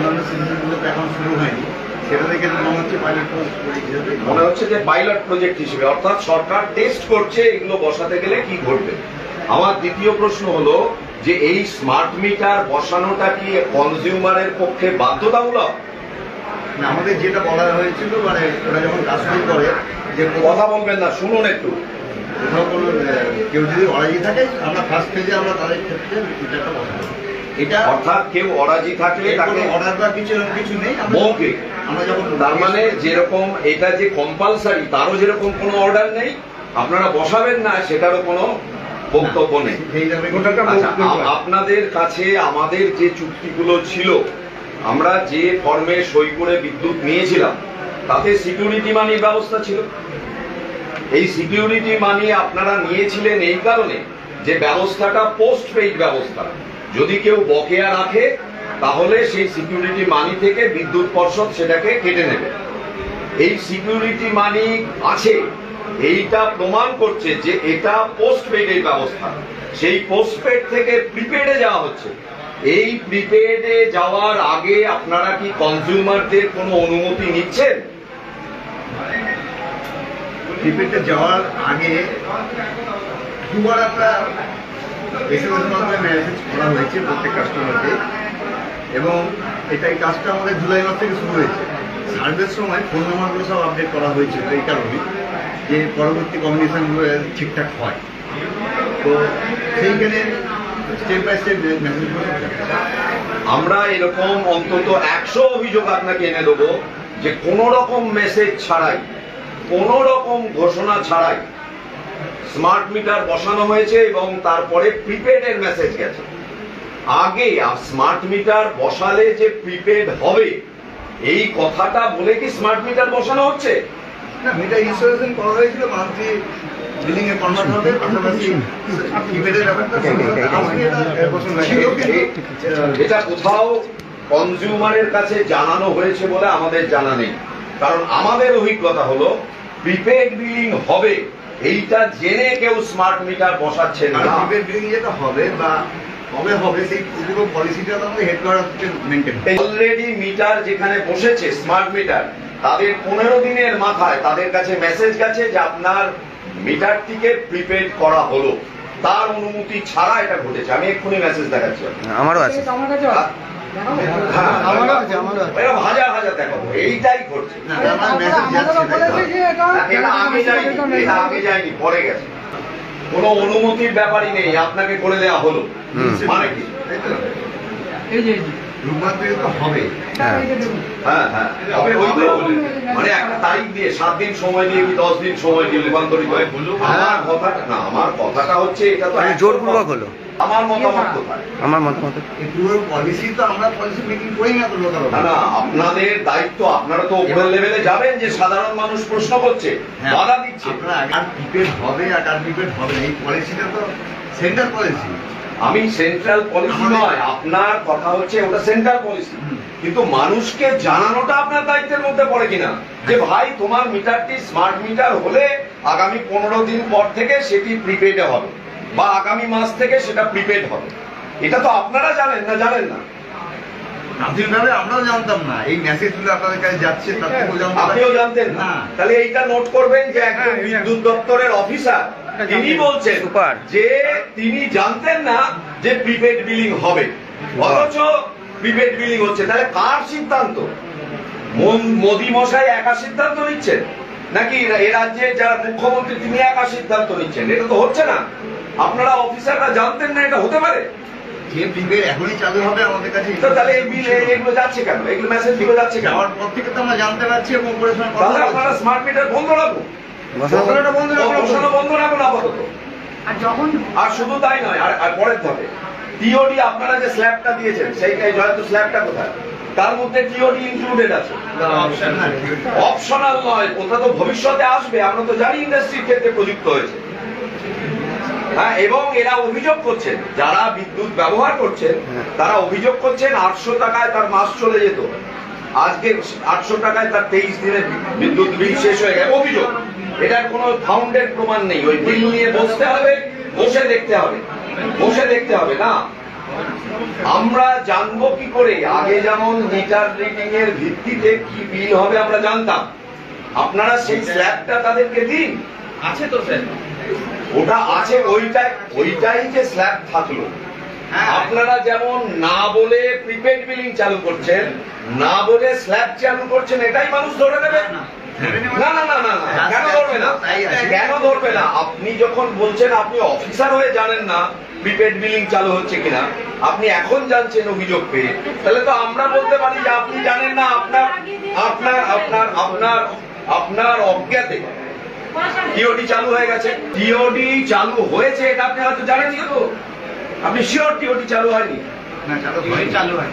অন্যান্য সিটিজেনগুলো তো এখন শুরু হয়নি। সেটা দেখে মনে হচ্ছে পাইলট হিসেবে মনে হচ্ছে যে পাইলট প্রজেক্ট হিসেবে অর্থাৎ সরকার টেস্ট করছে এগুলো বসাতে গেলে কি ঘটবে। আমার দ্বিতীয় প্রশ্ন হলো যে এই স্মার্ট মিটার বসানোটা কি কনজিউমারের পক্ষে বাধ্যতামূলক? আমাদের যেটা বলা হয়েছিল মানে ওরা যখন কাজ শুরু করে যে কথা বলবেন না শুনুন একটু। কোথাও কোনো কেউ যদি অরাজি থাকে আমরা ফার্স্ট ফেজে আমরা তাদের ক্ষেত্রে মিটারটা বসাবো। এটা অর্থাৎ কেউ অরাজি থাকলে তাকে অর্ডার বা কিছু কিছু নেই মৌখিক আমরা যখন তার মানে যেরকম এটা যে কম্পালসারি তারও যেরকম কোনো অর্ডার নেই আপনারা বসাবেন না সেটারও কোনো বক্তব্য নেই। আচ্ছা আপনাদের কাছে আমাদের যে চুক্তিগুলো ছিল আমরা যে ফর্মে সই করে বিদ্যুৎ নিয়েছিলাম তাতে সিকিউরিটি মানির ব্যবস্থা ছিল। এই সিকিউরিটি মানি আপনারা নিয়েছিলেন এই কারণে যে ব্যবস্থাটা পোস্ট পেইড ব্যবস্থা। যদি কেউ বকেয়া রাখে, তাহলে সেই সিকিউরিটি মানি থেকে বিদ্যুৎ পর্ষদ সেটাকে কেটে নেবে। এই সিকিউরিটি মানি আছে, এইটা প্রমাণ করছে যে এটা পোস্ট পেডের ব্যবস্থা। সেই পোস্ট পেড থেকে প্রিপেডে যাওয়া হচ্ছে। এই প্রিপেডে যাওয়ার আগে আপনারা কি কনজিউমারদের কোনো অনুমতি নিচ্ছেন? প্রিপেডে যাওয়ার আগে দুবার আমরা এসএমএস মাধ্যমে মেসেজ করা হয়েছে প্রত্যেক কাস্টমারকে এবং এটা এই কাজটা আমাদের জুলাই মাস থেকে শুরু হয়েছে। সার্ভের সময় ফোন নাম্বারগুলো সব আপডেট করা হয়েছিল এই কারণে যে পরবর্তী কমিউনিকেশনগুলো ঠিকঠাক হয়। তো সেইখানে স্টেপ বাই স্টেপ মেসেজগুলো আমরা এরকম অন্তত একশো অভিযোগ আপনাকে এনে দেবো যে কোনো রকম মেসেজ ছাড়াই কোনো রকম ঘোষণা ছাড়াই স্মার্ট মিটার বসানো হয়েছে এবং তারপরে প্রিপেডের মেসেজ গেছে। আগে স্মার্ট মিটার বসালে যে প্রিপেড হবে এই কথাটা বলে কি স্মার্ট মিটার বসানো হচ্ছে? না মিটার ইনস্টলেশন করা হয়েছিল মান্থলি বিলিং এ কনভার্ট হবে পাশাপাশি প্রিপেডের ব্যাপারটা এটা এটা কোথাও কনজিউমারের কাছে জানানো হয়েছে বলে আমাদের জানা নেই। কারণ আমাদের অভিজ্ঞতা হলো প্রিপেড বিলিং হবে এইটা জেনে কেউ স্মার্ট মিটার বসাচ্ছে না। যেটা হবে বা কবে হবে সেই পুরো পলিসিটা তো আমাদের হেডকোয়ার্টার মেনটেন অলরেডি মিটার যেখানে বসেছে স্মার্ট মিটার তাদের পনেরো দিনের মাথায় তাদের কাছে মেসেজ গেছে যে আপনার মিটারটিকে প্রিপেড করা হলো। তার অনুমতি ছাড়া এটা ঘটেছে। আমি এক্ষুনি মেসেজ দেখাচ্ছি আপনাকে। আমারও আছে। আমার কাছে হ্যাঁ, আমারও আছে, আমারও হাজার হাজার। এইটাই ঘটছে। না আমার মেসেজ আমাদেরও যাচ্ছে বলেছে তাই যে এটা এটা আগে যায়নি এটা আগে যায়নি পরে গেছে। কোনো অনুমতির ব্যাপারই নেই আপনাকে করে দেওয়া হলো। মানে কি? এই যে। এই যে। রূপমাত্রিত তো হবে। হ্যাঁ। হ্যাঁ হ্যাঁ। তবে ওই তো মানে একটা তারিখ দিয়ে সাত দিন সময় দিয়ে কি দশ দিন সময় দিয়ে রূপান্তরিত হয় আমার কথাটা না আমার কথাটা হচ্ছে এটা তো মানে জোরপূর্বক হলো। আমার মতামত কোথায়? আমার মতামত। পুরো পলিসি তো আমরা পলিসি মেকিং করি না তো না না আপনাদের দায়িত্ব আপনারা তো উপরের লেভেলে যাবেন যে সাধারণ মানুষ প্রশ্ন করছে হ্যাঁ। বাধা দিচ্ছে। আপনার আর প্রিপেড হবে আর প্রিপেড হবে এই পলিসিটা তো সেন্টার পলিসি আমি সেন্ট্রাল পলিসি নয় আপনার কথা হচ্ছে ওটা সেন্ট্রাল পলিসি কিন্তু মানুষকে জানানোটা আপনার দায়িত্বের মধ্যে পড়ে কিনা? যে ভাই তোমার মিটারটি স্মার্ট মিটার হলে আগামী পনেরো দিন পর থেকে সেটি প্রিপেডে হবে বা আগামী মাস থেকে সেটা প্রিপেড হবে। এটা তো আপনারা জানেন না জানেন না। আমরাও জানতাম না। এই মেসেজগুলো আপনাদের কাছে যাচ্ছে আপনিও জানতেন না। না তাহলে এইটা নোট করবেন যে একজন বিদ্যুৎ দপ্তরের অফিসার তিনি বলছেন যে তিনি জানতেন না যে প্রিপেড বিলিং হবে। অথচ প্রিপেড বিলিং হচ্ছে। তাহলে কার সিদ্ধান্ত? মোদি মশাই একা সিদ্ধান্ত নিচ্ছেন? নাকি এ রাজ্যে যারা মুখ্যমন্ত্রী তিনি একা সিদ্ধান্ত নিচ্ছেন? এটা তো হচ্ছে না। আপনারা অফিসাররা জানতেন না এটা হতে পারে। যে প্রিপেড এখনই চালু হবে আমাদের কাছে তো তাহলে এই বিল এগুলো যাচ্ছে কেন? এগুলো মেসেজ দিকে যাচ্ছে কেন? যাওয়ার পর থেকে তো আমরা জানতে পারছি এবং অপারেশন আপনারা স্মার্ট মিটার বন্ধ রাখুন। বন্ধ রাখুন। বসানো বন্ধ রাখুন আপাতত আর যখন আর শুধু তাই নয় আর আর পরের ধাপে। টিওডি আপনারা যে স্ল্যাবটা দিয়েছেন সেইটাই জয়ন্ত স্ল্যাবটা কোথায়? তার মধ্যে টিওডি ইনক্লুডেড আছে। অপশনাল নয় ওটা তো ভবিষ্যতে আসবে আমরা তো জানি ইন্ডাস্ট্রির ক্ষেত্রে প্রযুক্ত হয়েছে। হ্যাঁ এবং এরা অভিযোগ করছেন যারা বিদ্যুৎ ব্যবহার করছেন তারা অভিযোগ করছেন আটশো টাকায় তার মাস চলে যেত। আজকে আটশো টাকায় তার তেইশ দিনের বিদ্যুৎ বিল শেষ হয়ে গেছে। অভিযোগ। এটার কোনো ফাউন্ডের প্রমাণ নেই। ওই বিল নিয়ে বসতে হবে বসে দেখতে হবে। বসে দেখতে হবে না? আমরা জানব কি করে? আগে যেমন মিটার রিডিং এর ভিত্তিতে কি বিল হবে আমরা জানতাম। আপনারা সেই স্ল্যাবটা তাদেরকে দিন। আছে তো স্যার ওটা আছে ওইটাই ওইটাই যে স্ল্যাব থাকল। হ্যাঁ। আপনারা যেমন না বলে প্রিপেড বিলিং চালু করছেন না বলে স্ল্যাব চালু করছেন এটাই মানুষ ধরে নেবে। না। না না না না কেন ধরবে না? কেন ধরবে না? আপনি যখন বলছেন আপনি অফিসার হয়ে জানেন না প্রিপেড বিলিং চালু হচ্ছে কিনা আপনি এখন জানছেন অভিযোগ পেয়ে তাহলে তো আমরা বলতে পারি যে আপনি জানেন না আপনার আপনার আপনার আপনার আপনার অজ্ঞাতে টিওডি চালু হয়ে গেছে। টিওডি চালু হয়েছে এটা আপনি হয়তো জানেন তো। আপনি শিওর টিওডি চালু হয়নি? হয়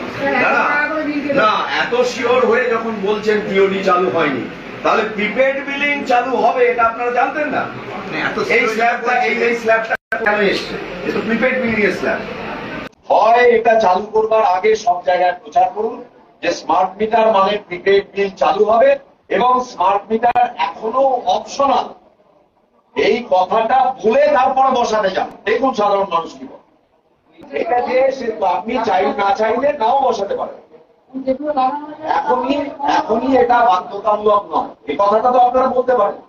না এত শিওর হয়ে যখন বলছেন টিওডি চালু হয়নি। তাহলে প্রিপেড বিলিং চালু হবে এটা আপনারা জানতেন না। এই স্ল্যাবটা এই এই স্ল্যাবটা কেন এসছে। এ তো প্রিপেড বিলিং এর স্ল্যাব হয় এটা চালু করবার আগে সব জায়গায় প্রচার করুন যে স্মার্ট মিটার মানে প্রিপেড বিল চালু হবে এবং স্মার্ট মিটার এখনও অপশনাল এই কথাটা ভুলে তারপরে বসাতে যান। দেখুন সাধারণ মানুষ কি বলে। এটা যে আপনি চাই না চাইলে নাও বসাতে পারেন। এখনই এখনই এটা বাধ্যতামূলক নয়। এই কথাটা তো আপনারা বলতে পারেন।